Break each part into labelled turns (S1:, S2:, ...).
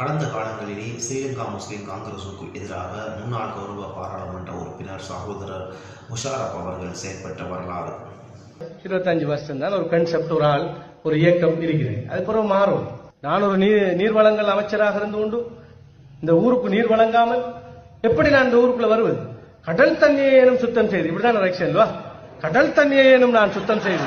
S1: கடந்த காலங்களிலே ஸ்ரீலங்கா முஸ்லிம் காங்கிரசுக்கு எதிராக முன்னாள் கௌரவ பாராளுமன்ற உறுப்பினர் சகோதரர் முஷாரப் அவர்கள் செயற்பட்ட வரலாறு.
S2: இருபத்தஞ்சு வருஷம் தான் ஒரு கன்செப்ட் ஒரு ஆள் ஒரு இயக்கம் இருக்கிறது. அதுக்கப்புறம் மாறும். நான் ஒரு நீர் நீர்வளங்கள் அமைச்சராக இருந்து கொண்டு இந்த ஊருக்கு நீர் வழங்காமல் எப்படி நான் இந்த ஊருக்குள்ள வருவது? கடல் தண்ணியை ஏனும் சுத்தம் செய்து இப்படிதான் எலெக்ஷன் கடல் தண்ணியை ஏனும் நான் சுத்தம் செய்து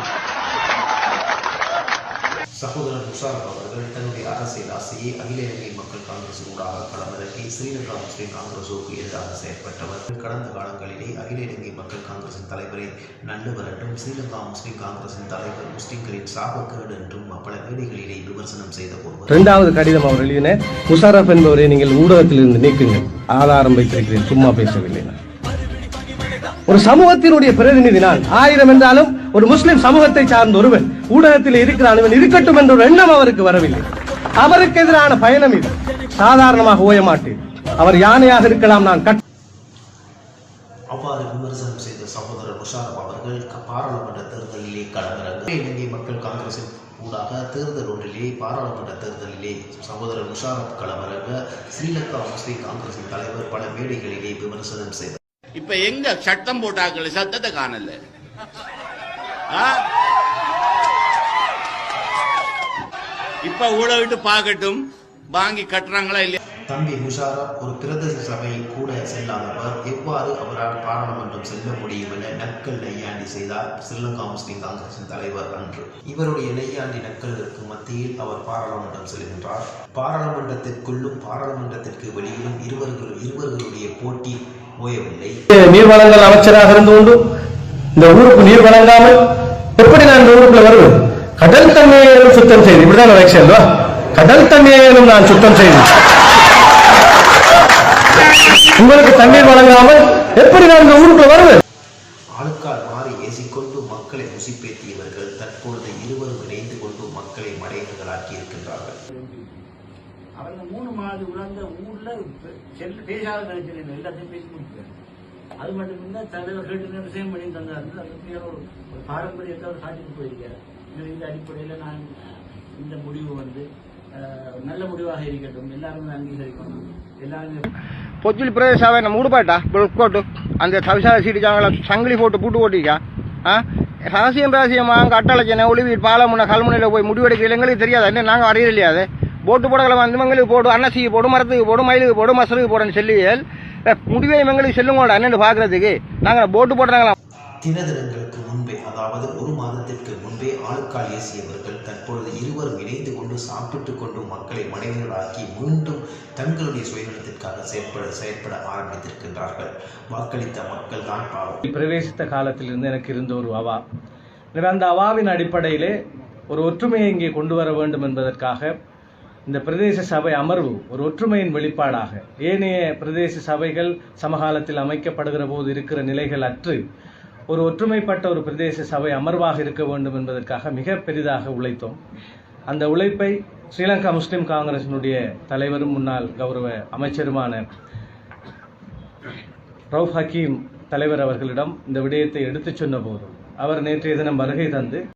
S1: சகோதரர் முஷாரப் அவர்கள் தன்னுடைய அரசியல் ஆசையை அகில இலங்கை மக்கள் காங்கிரஸ் ஊடாக களமிறக்கி ஸ்ரீலங்கா முஸ்லிம் காங்கிரசுக்கு எதிராக செயற்பட்டவர். கடந்த காலங்களிலே அகில இலங்கை மக்கள் காங்கிரசின் தலைவரை நல்லவர் என்றும் ஸ்ரீலங்கா முஸ்லிம் காங்கிரசின் தலைவர் முஸ்லிம்களின் சாபக்கேடு என்றும் பல மேடைகளிலே விமர்சனம் செய்த ஒருவர்.
S2: இரண்டாவது கடிதம் அவர் எழுதின முஷாரப் என்பவரை நீங்கள் ஊடகத்திலிருந்து நீக்குங்கள். ஆதாரம் வைத்திருக்கிறேன். சும்மா பேசவில்லை. நான். ஒரு சமூகத்தினுடைய பிரதிநிதி நான் ஆயிரம் என்றாலும் ஒரு முஸ்லிம் சமூகத்தை சார்ந்த ஒருவன் ஊடகத்தில் இருக்கிறான் இவன் இருக்கட்டும் என்ற ஒரு எண்ணம் அவருக்கு வரவில்லை. அவருக்கு எதிரான பயணம் இது. சாதாரணமாக ஓய மாட்டேன். அவர் யானையாக இருக்கலாம் நான் கட்
S1: அவ்வாறு விமர்சனம் செய்த சகோதரர் முஷாரப் அவர்கள் பாராளுமன்ற தேர்தலிலே களமிறங்க இலங்கை மக்கள் காங்கிரசின் ஊடாக தேர்தல் ஒன்றிலே பாராளுமன்ற தேர்தலிலே சகோதரர் முஷாரப் களமிறங்க ஸ்ரீலங்கா முஸ்லிம் காங்கிரசின் தலைவர் பல மேடைகளிலே விமர்சனம் செய்தார்.
S3: இப்ப எங்க சட்டம் போட்டாக்கள் சத்தத்தை காணல ஆ? இப்ப ஊழ விட்டு பார்க்கட்டும் வாங்கி கட்டுறாங்களா இல்லையா?
S1: தம்பி முஷாரப் ஒரு பிரதேச சபை கூட செல்லாதவர் எவ்வாறு அவரால் பாராளுமன்றம் செல்ல முடியும் என நக்கல் நெய்யாண்டி செய்தார் ஸ்ரீலங்கா முஸ்லிம் காங்கிரசின் தலைவர் அன்று. இவருடைய நெய்யாண்டி நக்கல்களுக்கு மத்தியில் அவர் பாராளுமன்றம் செல்கின்றார். பாராளுமன்றத்திற்குள்ளும் பாராளுமன்றத்திற்கு வெளியிலும் இருவர்கள் இருவர்களுடைய போட்டி ஓயவில்லை.
S2: நீர்வளங்கள் அமைச்சராக இருந்து கொண்டு இந்த ஊருக்கு நீர் வழங்காமல் எப்படி நான் இந்த ஊருக்குள்ள வருவது கடல் தண்ணியை சுத்தம் செய்து இப்படிதான் வா கடல் தண்ணியை ஏனும் நான் சுத்தம் செய்து உங்களுக்கு தண்ணீர் வழங்காமல் எப்படி நான் இந்த ஊருக்குள்ள வருவது
S1: ஆளுக்கால் மாறி ஏசிக்கொண்டு மக்களை முசிப்பேற்றியவர்கள் தற்பொழுது இருவரும் இணைந்து கொண்டு மக்களை மடையர்களாக்கி இருக்கின்றார்கள்.
S4: அவங்க மூணு மாதம் உணர்ந்த ஊர்ல செல் பேசாத நினைச்சிருந்தேன் எல்லாத்தையும் பேசி முடிச்சார் அது மட்டும் இல்ல தலைவர் கேட்டு விஷயம் பண்ணி தந்தாரு. அது பெரிய ஒரு பாரம்பரியத்தை அவர் காட்டிட்டு போயிருக்காரு. இந்த- இந்த அடிப்படையில் நான் இந்த முடிவு வந்து நல்ல முடிவாக இருக்கட்டும் எல்லாரும் அங்கீகரிக்கணும் எல்லாரும்
S5: పొచ్చులు ప్రదేశాలైన మూడు బయట కొట్టు అంతే సవిశాల సీటు జాగల సంగిలి పోటు పుట్టు కొట్టిగా ரகசியம் ரகசியமா அங்கே அட்டளைச்சனை ஒளிவி பாலமுனை கல்முனையில் போய் முடிவெடுக்க எங்களுக்கு தெரியாது என்ன நாங்கள் அறியது இல்லையாது போட்டு போடகளை வந்து மங்களுக்கு போடு அன்னசிக்கு போடு மரத்துக்கு போடு மயிலுக்கு போடு மசருக்கு போடுன்னு சொல்லியல் முடிவை எங்களுக்கு செல்லுங்களோட அண்ணன் பார்க்கறதுக்கு நாங்கள் போட்டு போடுறாங்களா
S1: தின தினங்களுக்கு முன்பே அதாவது ஒரு மாதத்திற்கு முன்பே ஆளுக்கால் ஏசியவர்கள் தற்பொழுது இருவரும் இணைந்து கொண்டு சாப்பிட்டு கொண்டு மக்களை மனிதர்களாக்கி மீண்டும் தங்களுடைய சுயநலத்திற்காக செயற்பட செயற்பட ஆரம்பித்திருக்கின்றார்கள். வாக்களித்த மக்கள் தான் பாவம்.
S2: பிரவேசித்த காலத்திலிருந்து எனக்கு இருந்த ஒரு அவா. எனவே அந்த அவாவின் அடிப்படையிலே ஒரு ஒற்றுமையை இங்கே கொண்டு வர வேண்டும் என்பதற்காக இந்த பிரதேச சபை அமர்வு ஒரு ஒற்றுமையின் வெளிப்பாடாக ஏனைய பிரதேச சபைகள் சமகாலத்தில் அமைக்கப்படுகிற போது இருக்கிற நிலைகள் அற்று ஒரு ஒற்றுமைப்பட்ட ஒரு பிரதேச சபை அமர்வாக இருக்க வேண்டும் என்பதற்காக மிக பெரிதாக உழைத்தோம். அந்த உழைப்பை ஸ்ரீலங்கா முஸ்லிம் காங்கிரசினுடைய தலைவரும் முன்னாள் கௌரவ அமைச்சருமான ரவுஃப் ஹக்கீம் தலைவர் அவர்களிடம் இந்த விடயத்தை எடுத்துச் சொன்னபோது அவர் நேற்றைய தினம் வருகை தந்து